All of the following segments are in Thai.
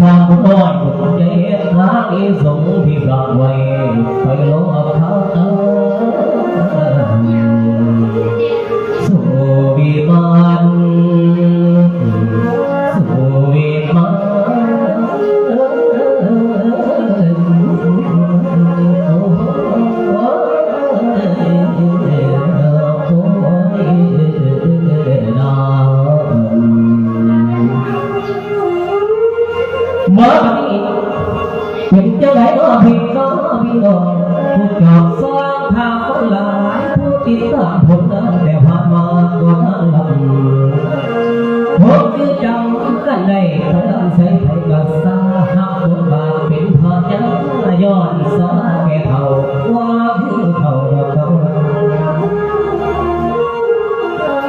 สร้างบุญน้อยบุญใหญ่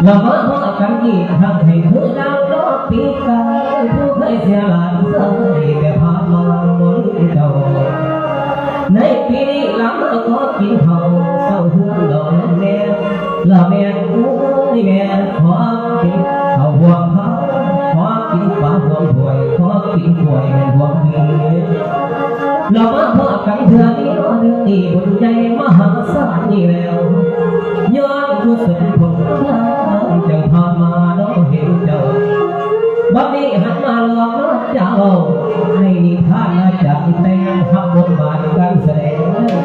เรามาพบกันอีกครั้งให้คือดาวรอบปีกายผู้เคยเสียหลานสายแต่ผ่านมาบนเจ้าในปีนี้เราก็กินข้าเศร้าหุ่นดอกแม่ละแม่อุ้ยแม่ขอกินข้าห่วงเข้าวขอกินฟ้าห่วงถวยขอกินถวยแม่ห่วงดีเรามาพบกันเถื่อนี้เรื่องนี้บุญใหญ่มหาศาลนี่แล้วย้อนผู้สุดผลทางจังพามาน้องเห็นเจ้าบัดนี้หันมาลองน้อเจ้าในนิทานอาจารย์แต่งทับบทบาทการแสดง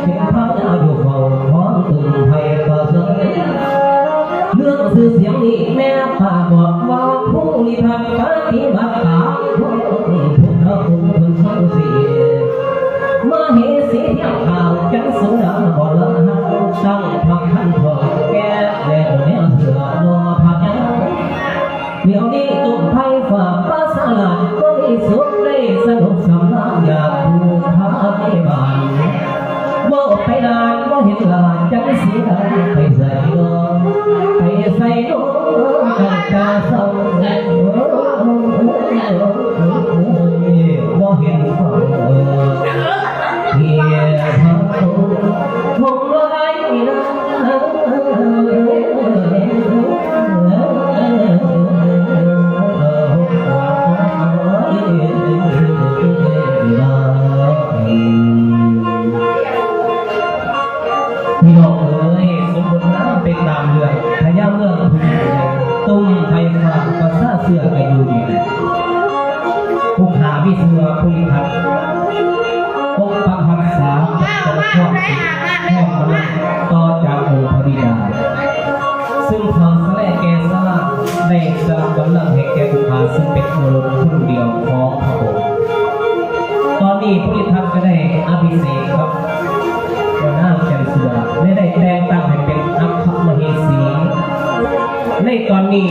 เป็นพระอายุเฝ้าของตุ่มไทยก็เสยเรื่องสื่อเสียงนี้แม่ข้าบอกว่าผู้นิพานป บ่ไปนานบ่เห็นหลานจัง ปกป้องพ่อมนุษย์ต่อจากองค์พระบิดา ซึ่งทางสแลแกซ่าได้สละบัลลังก์ให้แกบุคคาซึ่งเป็นโอรสผู้เดียวของพระองค์ตอนนี้ผู้ริทัพก็ได้อภิเษกครับหัวหน้าจันทร์สุดาได้ได้แต่งตั้งให้เป็นอัครมเหสี ในตอนนี้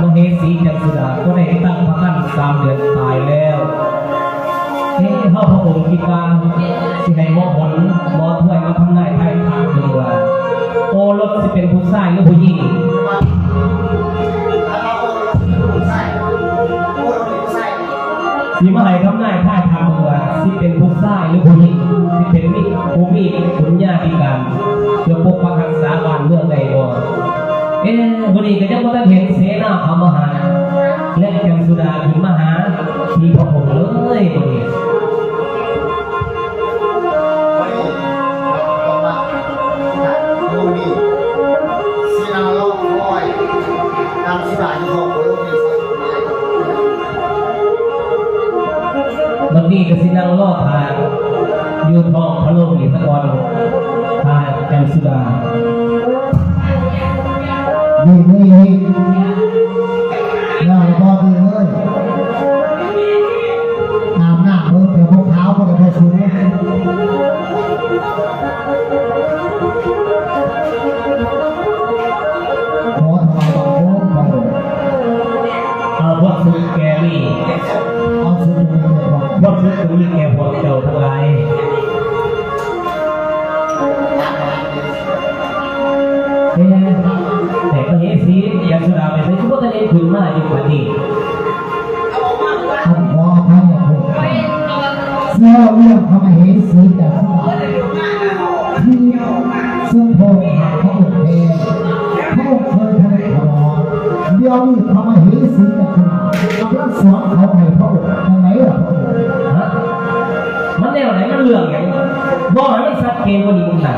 มเหสีจันทร์สุดาก็ได้ตั้งพระคันสามเดือนตายแล้ว เฮ้เฮาพระองค์คิดว่าสิให้มอหนมอถ้วยมาทำนายไทยทางเรือโอรสสิเป็นผู้ชายหรือผู้หญิงสิมาให้ทำนายไทยทางเรือสิเป็นผู้ชายหรือผู้หญิงสิเป็นมิผู้มีบุญญาธิการเพื่อปกปักรักษาบ้านเมืองใด เอ๊ะวันนี้ก็ยังบ่ทันเห็นเสนาเขามหา และจันสุดาถึงมหา ที่พระองค์เลยวันนี้วันนี้ก็สินั่งรอทานอยู่ท้องพระโลกนี่สะกอนทานจันสุดา ดีดีดี นี่ขันรอพระยาคุเสื้อวเรื่องพระมเหสีแต่ทั้งหลาที่ทรงพองค์เองพระองเคยทำขอเดียวนี่พระมเห็นสีแต่ทั้งหลายรักษเขาให้พระองค์ยังไงล่ะมันแนวไหนมันเหลืองไงบอกให้มันชัดเจนกว่านี้มึงนะ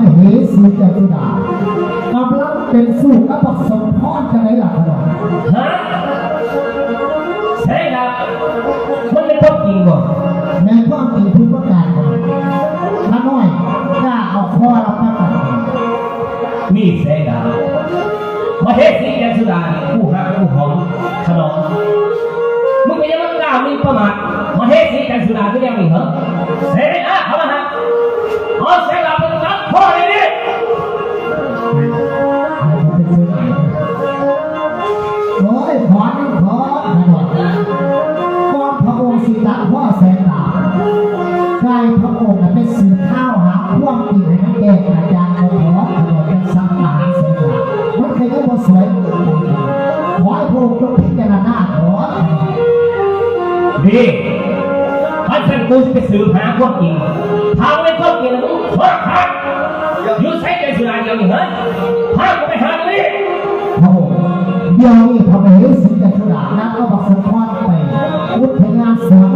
นี้ทำให้เหสีจตุดากำลังเป็นสู้กับผสมพรจะไหนล่ะขนมฮะใช่ครับมันเป็นความจริงก่อนในความจริงทุกประการข้าน้อยกล้าเอาข้อรับประกันนี่เสดามาเทศสีแดงสุดาผู้หักผู้หอมขนมมึงก็ยังกล้ามีประมาทมาเทศสีแดงสุดาก็ยังมีเหรอ พระองค์น่ะเป็นสื่อข้าวหาความจริงให้มันแก้อาจารย์ขอขอขนมเป็นสังหารแสนดาบมันเคยก็บ่สวยขอให้พระองค์จงพิจารณาขอดีพันสันกูจะไปสืบหาความจริงทางไม่ความจริงแล้วมึงขอหักอยู่ใช้ใจสุดาเดียวนี่เหรอพากูไปหาตรงนี้พระองค์เดี๋ยวนี้พระมเหสีจะชุดานักก็ไปอุทยานสาม